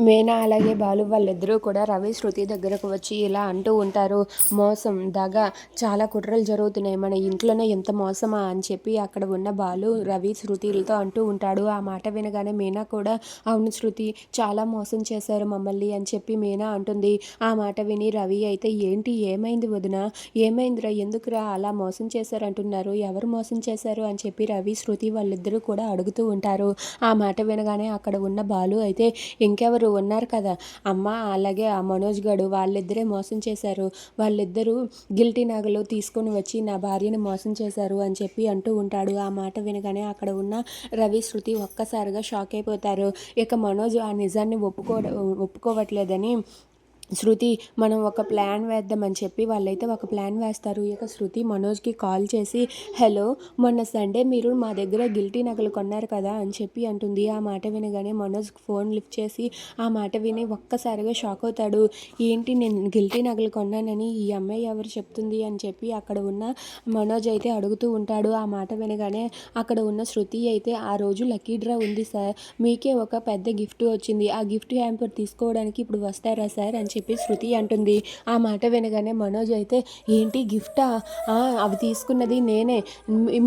మేనా అలాగే బాలు వాళ్ళిద్దరూ కూడా రవి శృతి దగ్గరకు వచ్చి ఇలా అంటూ ఉంటారు మోసం దగ చాలా కుట్రలు జరుగుతున్నాయి మన ఇంట్లోనే ఎంత మోసమా? అని చెప్పి అక్కడ ఉన్న బాలు రవి శృతిలతో అంటూ ఉంటాడు. ఆ మాట వినగానే మీనా కూడా అవును శృతి చాలా మోసం చేశారు మమ్మల్ని అని చెప్పి మీనా అంటుంది. ఆ మాట విని రవి అయితే ఏంటి ఏమైంది వదిన? ఏమైందిరా? ఎందుకురా అలా మోసం చేశారు అంటున్నారు ఎవరు మోసం చేశారు? అని చెప్పి రవి శృతి వాళ్ళిద్దరూ కూడా అడుగుతూ ఉంటారు. ఆ మాట వినగానే అక్కడ ఉన్న బాలు అయితే ఇంకెవరు? ఉన్నారు కదా. అమ్మ అలాగే ఆ మనోజ్ గడు వాళ్ళిద్దరే మోసం చేశారు. వాళ్ళిద్దరూ గిల్టీ నగలు తీసుకొని వచ్చి నా భార్యని మోసం చేశారు అని చెప్పి అంటూ ఉంటాడు. ఆ మాట వినగానే అక్కడ ఉన్న రవి శృతి ఒక్కసారిగా షాక్ అయిపోతారు. ఇక మనోజ్ ఆ నిజాన్ని ఒప్పుకో ఒప్పుకోవట్లేదని శృతి మనం ఒక ప్లాన్ వేద్దామని చెప్పి వాళ్ళైతే ఒక ప్లాన్ వేస్తారు. ఇక శృతి మనోజ్కి కాల్ చేసి హలో మొన్న సండే మీరు మా దగ్గర గిల్టీ నగలు కొన్నారు కదా అని చెప్పి అంటుంది. ఆ మాట వినగానే మనోజ్ ఫోన్ లిఫ్ట్ చేసి ఆ మాట విని ఒక్కసారిగా షాక్ అవుతాడు. ఏంటి నేను గిల్టీ నగలు కొన్నానని ఈ అమ్మాయి ఎవరు చెప్తుంది? అని చెప్పి అక్కడ ఉన్న మనోజ్ అయితే అడుగుతూ ఉంటాడు. ఆ మాట వినగానే అక్కడ ఉన్న శృతి అయితే ఆ రోజు లక్కీ డ్రా ఉంది సార్. మీకే ఒక పెద్ద గిఫ్ట్ వచ్చింది. ఆ గిఫ్ట్ హ్యాంపర్ తీసుకోవడానికి ఇప్పుడు వస్తారా సార్? అని చెప్పి చెప్పి శృతి అంటుంది. ఆ మాట వినగానే మనోజ్ అయితే ఏంటి గిఫ్టా? అవి తీసుకున్నది నేనే.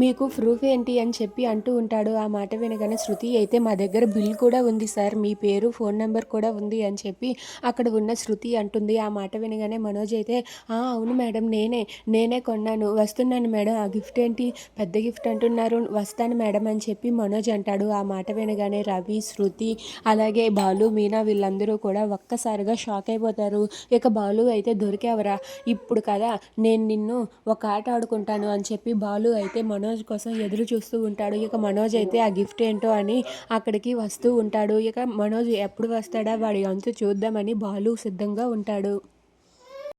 మీకు ప్రూఫ్ ఏంటి? అని చెప్పి అంటూ ఉంటాడు. ఆ మాట వినగానే శృతి అయితే మా దగ్గర బిల్ కూడా ఉంది సార్. మీ పేరు ఫోన్ నెంబర్ కూడా ఉంది అని చెప్పి అక్కడ ఉన్న శృతి అంటుంది. ఆ మాట వినగానే మనోజ్ అయితే అవును మేడం నేనే. నేనే కొన్నాను. వస్తున్నాను మేడం. ఆ గిఫ్ట్ ఏంటి? పెద్ద గిఫ్ట్ అంటున్నారు. వస్తాను మేడం అని చెప్పి మనోజ్ అంటాడు. ఆ మాట వినగానే రవి శృతి అలాగే బాలు మీనా వీళ్ళందరూ కూడా ఒక్కసారిగా షాక్ అయిపోతారు. ఇక బాలు అయితే దొరికావరా. ఇప్పుడు కదా నేను నిన్ను ఒక ఆట ఆడుకుంటాను అని చెప్పి బాలు అయితే మనోజ్ కోసం ఎదురు చూస్తూ ఉంటాడు. ఇక మనోజ్ అయితే ఆ గిఫ్ట్ ఏంటో అని అక్కడికి వస్తూ ఉంటాడు. ఇక మనోజ్ ఎప్పుడు వస్తాడా వాడి అంతు చూద్దామని బాలు సిద్ధంగా ఉంటాడు.